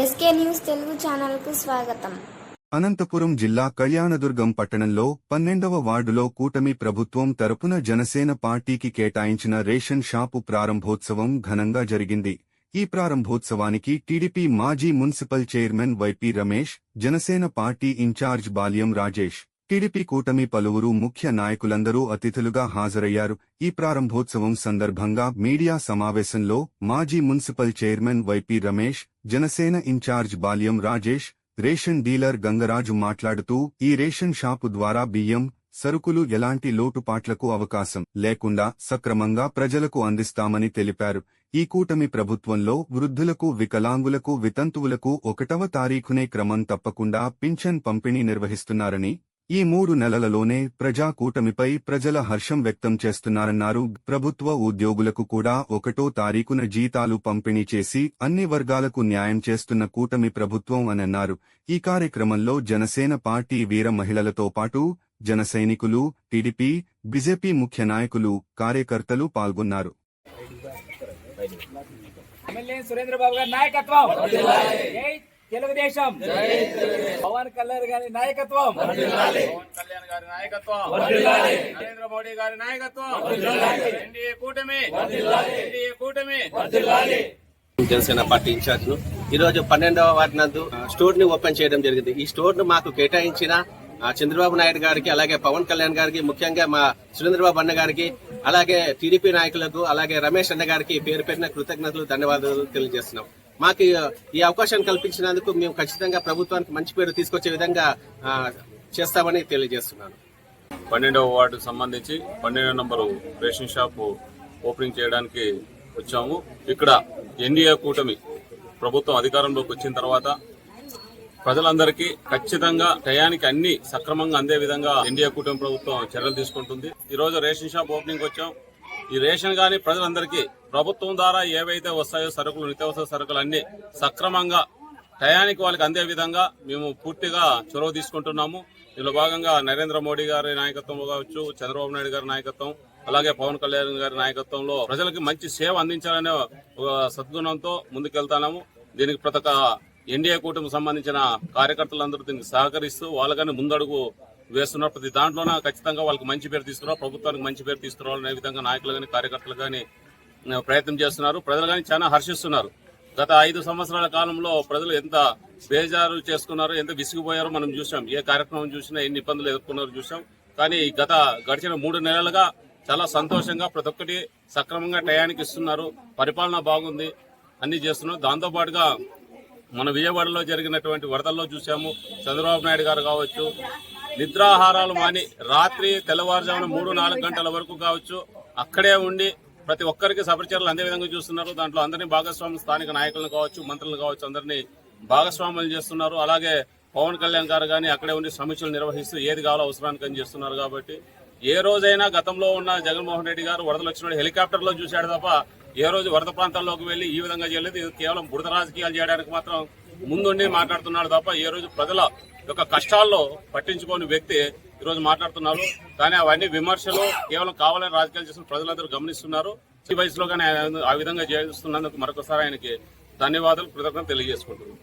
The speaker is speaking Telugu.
ఎస్కే న్యూస్ తెలుగు ఛానల్కు స్వాగతం. అనంతపురం జిల్లా కళ్యాణదుర్గం పట్టణంలో పన్నెండవ వార్డులో కూటమి ప్రభుత్వం తరపున జనసేన పార్టీకి కేటాయించిన రేషన్ షాపు ప్రారంభోత్సవం ఘనంగా జరిగింది. ఈ ప్రారంభోత్సవానికి టీడీపీ మాజీ municipal chairman YP Ramesh Janasena party in-charge Balyam Rajesh TDP కూటమి పలువురు ముఖ్య నాయకులందరూ అతిథులుగా హాజరయ్యారు. ఈ ప్రారంభోత్సవం సందర్భంగా మీడియా సమావేశంలో మాజీ municipal chairman YP Ramesh Janasena in-charge Balyam Rajesh ration dealer Gangaraju మాట్లాడుతూ ఈ రేషన్ షాపు ద్వారా బియ్యం సరుకులు ఎలాంటి లోటుపాట్లకు అవకాశం లేకుండా సక్రమంగా ప్రజలకు అందిస్తామని తెలిపారు. ఈ కూటమి ప్రభుత్వంలో వృద్ధులకు వికలాంగులకు వితంతువులకు ఒకటవ తారీఖునే క్రమం తప్పకుండా పింఛన్ పంపిణీ నిర్వహిస్తున్నారని ఈ మూడు నెలలలోనే ప్రజా కూటమిపై ప్రజల హర్షం వ్యక్తం చేస్తున్నారన్నారు ప్రభుత్వ ఉద్యోగులకు కూడా ఒకటో తారీఖున జీతాలు పంపిణీ చేసి అన్ని వర్గాలకు న్యాయం చేస్తున్న కూటమి ప్రభుత్వం అని అన్నారు ఈ కార్యక్రమంలో జనసేన పార్టీ వీర మహిళలతో పాటు జన సైనికులు టీడీపీ బీజేపీ ముఖ్య నాయకులు కార్యకర్తలు పాల్గొన్నారు. ఎమ్మెల్యే సురేంద్ర బాబు గారి నాయకత్వం. తెలుగుదేశం. పవన్ కళ్యాణ్ గారి నాయకత్వం. పవన్ కళ్యాణ్ గారి నాయకత్వం. నరేంద్ర మోడీ గారి నాయకత్వం. ఎన్డీఏ కూటమి. ఎన్డీఏ కూటమి. జనసేన పార్టీ ఇన్ఛార్జ్ను ఈ రోజు పన్నెండవ వార్డు నందు స్టోర్ని ఓపెన్ చేయడం జరిగింది. ఈ స్టోర్ను మాకు కేటాయించిన చంద్రబాబు నాయుడు గారికి అలాగే పవన్ కళ్యాణ్ గారికి ముఖ్యంగా మా సురేంద్రబాబు అన్న గారికి అలాగే టీడీపీ నాయకులకు అలాగే రమేష్ అన్న గారికి పేరు పేరున కృతజ్ఞతలు ధన్యవాదాలు తెలియజేస్తున్నాం. మాకు ఈ- అవకాశాన్ని అవకాశం కల్పించినందుకు మేము ఖచ్చితంగా ప్రభుత్వానికి మంచి పేరు తీసుకొచ్చే విధంగా చేస్తామని తెలియజేస్తున్నాను. పన్నెండవ వార్డుకు సంబంధించి పన్నెండవ నంబరు రేషన్ షాప్ ఓపెనింగ్ చేయడానికి వచ్చాము. ఇక్కడ ఎన్డీఏ కూటమి ప్రభుత్వం అధికారంలోకి వచ్చిన తర్వాత ప్రజలందరికీ ఖచ్చితంగా టయానికి అన్ని సక్రమంగా అందే విధంగా ఎన్డీఏ కూటమి ప్రభుత్వం చర్యలు తీసుకుంటుంది. ఈ రోజు రేషన్ షాప్ ఓపెనింగ్ వచ్చాం. ఈ రేషన్ కానీ ప్రజలందరికీ ప్రభుత్వం ద్వారా ఏవైతే వస్తాయో సరుకులు నిత్యావసర సరుకులు అన్ని సక్రమంగా టయానికి వాళ్ళకి అందే విధంగా మేము పూర్తిగా చొరవ తీసుకుంటున్నాము. ఇందులో భాగంగా నరేంద్ర మోడీ గారి నాయకత్వం కావచ్చు చంద్రబాబు నాయుడు గారి నాయకత్వం అలాగే పవన్ కళ్యాణ్ గారి నాయకత్వంలో ప్రజలకి మంచి సేవ అందించాలనే ఒక సద్గుణంతో ముందుకెళ్తాము దీనికి ప్రతి ఎన్డీఏ కూటమికి సంబంధించిన కార్యకర్తలందరూ దీనికి సహకరిస్తూ వాళ్ళకని ముందడుగు వేస్తున్నారు ప్రతి దాంట్లోనే ఖచ్చితంగా వాళ్ళకి మంచి పేరు తీసుకురావాలి ప్రభుత్వానికి మంచి పేరు తీసుకురావాలనే విధంగా నాయకులు కానీ కార్యకర్తలు కానీ ప్రయత్నం చేస్తున్నారు. ప్రజలు కానీ చాలా హర్షిస్తున్నారు. గత ఐదు సంవత్సరాల కాలంలో ప్రజలు ఎంత బేజారు చేసుకున్నారో ఎంత విసిగిపోయారో మనం చూసాం ఏ కార్యక్రమం చూసినా ఎన్ని ఇబ్బందులు ఎదుర్కొన్నారో చూసాం కానీ గత గడిచిన మూడు నెలలుగా చాలా సంతోషంగా ప్రతి ఒక్కటి సక్రమంగా టయానికి ఇస్తున్నారు. పరిపాలన బాగుంది. అన్ని చేస్తున్నారు. దాంతో పాటుగా మన విజయవాడలో జరిగినటువంటి వరదల్లో చూసాము చంద్రబాబు నాయుడు గారు కావచ్చు నిద్రాహారాలు మాని రాత్రి తెల్లవారుజామున మూడు నాలుగు గంటల వరకు కావచ్చు అక్కడే ఉండి ప్రతి ఒక్కరికి సభచర్యలు అందే విధంగా చూస్తున్నారు. దాంట్లో అందరినీ భాగస్వామి స్థానిక నాయకులను కావచ్చు మంత్రులు కావచ్చు అందరినీ భాగస్వాములు చేస్తున్నారు. అలాగే పవన్ కళ్యాణ్ గారు కానీ అక్కడే ఉండి సమీక్షలు నిర్వహిస్తూ ఏది కావాలో అవసరానికి అని చేస్తున్నారు కాబట్టి ఏ రోజైనా గతంలో ఉన్న జగన్మోహన్ రెడ్డి గారు వరదలు వచ్చినప్పుడు హెలికాప్టర్లో చూశాడు తప్ప ఏ రోజు వరద ప్రాంతాల్లోకి వెళ్ళి ఈ విధంగా చేయలేదు. ఇది కేవలం బురద రాజకీయాలు చేయడానికి మాత్రం ముందుండి మాట్లాడుతున్నాడు తప్ప ఏ రోజు ప్రజల యొక్క కష్టాల్లో పట్టించుకోని వ్యక్తి ఈరోజు మాట్లాడుతున్నారు. కానీ అవన్నీ విమర్శలు కేవలం కావాలని రాజకీయాలు చేసిన ప్రజలందరూ గమనిస్తున్నారు. ఈ వయసులో కానీ ఆయన ఆ విధంగా చేస్తున్నందుకు మరొకసారి ఆయనకి ధన్యవాదాలు కృతజ్ఞత తెలియజేసుకుంటున్నాను.